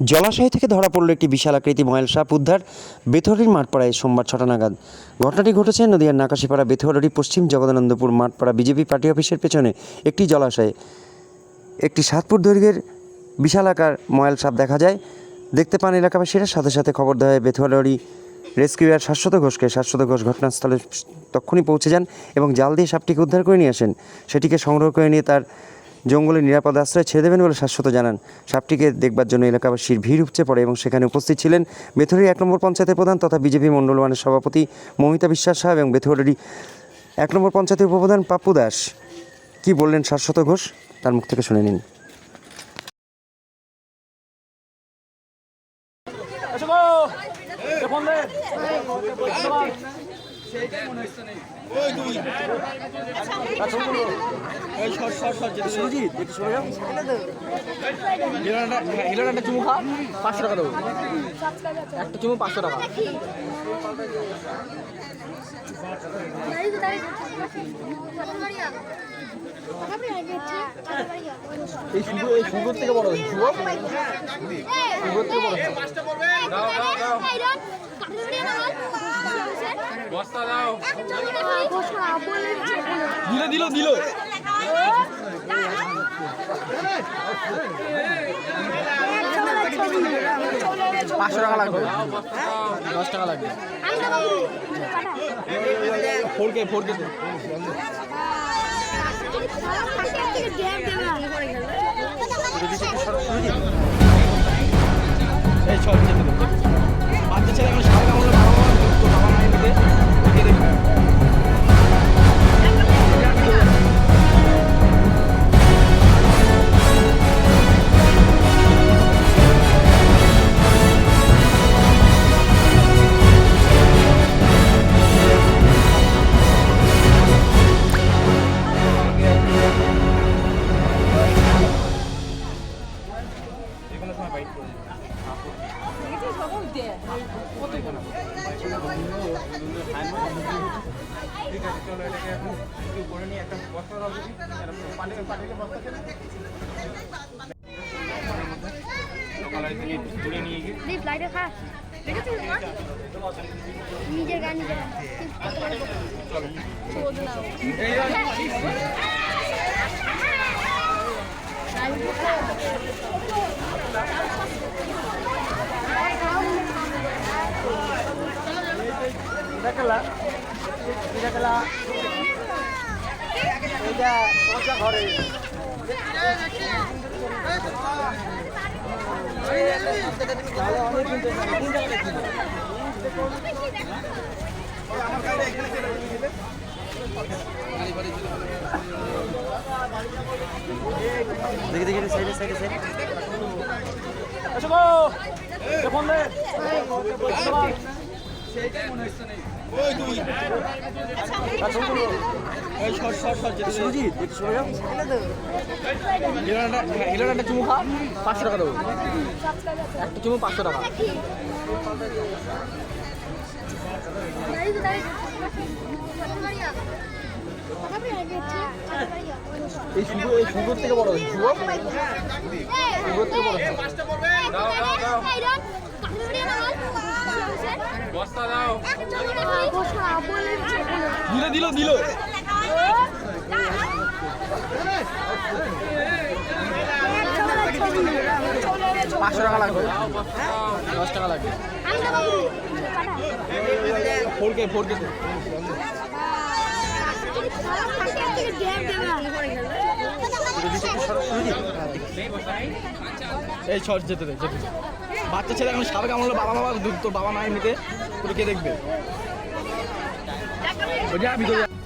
জলাশয় থেকে ধরা পড়ল একটি বিশাল আকৃতি ময়েল সাপ উদ্ধার বেথরির মাঠপাড়ায় সোমবার ছটা নাগাদ। ঘটনাটি ঘটেছে নদিয়ার নাকাশিপাড়া বেথরি পশ্চিম জগদানন্দপুর মাঠপাড়া বিজেপি পার্টি অফিসের পেছনে একটি জলাশয়ে। একটি সাত ফুট দৈর্ঘ্যের বিশাল আকার ময়াল সাপ দেখা যায়। দেখতে পান এলাকাবাসীরা, সাথে সাথে খবর দেওয়া হয় বেথুয়ারি রেস্কিউয়ার শাশ্বত ঘোষকে। শাশ্বত ঘোষ ঘটনাস্থলে তক্ষুনি পৌঁছে যান এবং জাল দিয়ে সাপটিকে উদ্ধার করে নিয়ে আসেন। সেটিকে সংগ্রহ করে নিয়ে তার জঙ্গলে নিরাপদ আশ্রয় ছেড়ে দেবেন বলে শাশ্বত জানান। সাপটিকে দেখবার জন্য এলাকাবাসীর ভিড় উপচে পড়ে এবং সেখানে উপস্থিত ছিলেন বেথুরি এক নম্বর পঞ্চায়েতের প্রধান তথা বিজেপি মণ্ডল ওয়ানের সভাপতি মমিতা বিশ্বাস সাহেব এবং বেথুয়ারি এক নম্বর পঞ্চায়েতের উপপ্রধান পাপ্পু দাস। কী বললেন শাশ্বত ঘোষ? তার মুখ থেকে শুনে নিন। হিরোটা হিরোটা একটা চুমু খা পাঁচশো টাকা দেবো। একটা চুমু পাঁচশো টাকা। এই শুভ এই শুভর থেকে বড় শুভ শুভর থেকে বড় দিল দিল দিল পাঁচশো টাকা লাগবে দশ টাকা লাগবে ফোর কে ফোর কে এই সব দেখেছিস না নিজের গান নিজের গান। সাইডে সাইডে সাইডে এসো গো এ ফোন দে এই শর্ট শর্ট শর্ট যেতে সুজিত একটু সরে যাও হিরোটা হিরোটা একটা চুমু খা পাঁচশো টাকা দেবো। একটা চুমু পাঁচশো টাকা। এই শুভ এই শুভর থেকে বড় শুভ? শুভর থেকে বড় দিল দিল দিল। পাঁচশো টাকা লাগবে। দশ টাকা লাগবে। Four K four K. এই ছট যেতে দে, যেতে বাচ্চা ছেলে এখন সাবেক আমার বাবা দুধ তোর বাবা মায়ের নিতে তোর কে দেখবে ভিতরে।